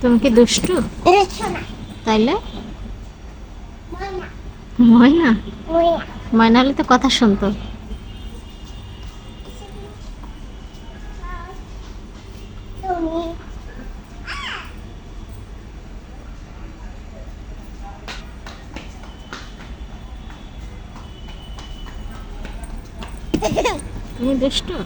তুমি কি দুষ্টু? তাইলে? ময়না। ময়না হলে তো কথা শুনতো। তুমি Thank দুষ্টু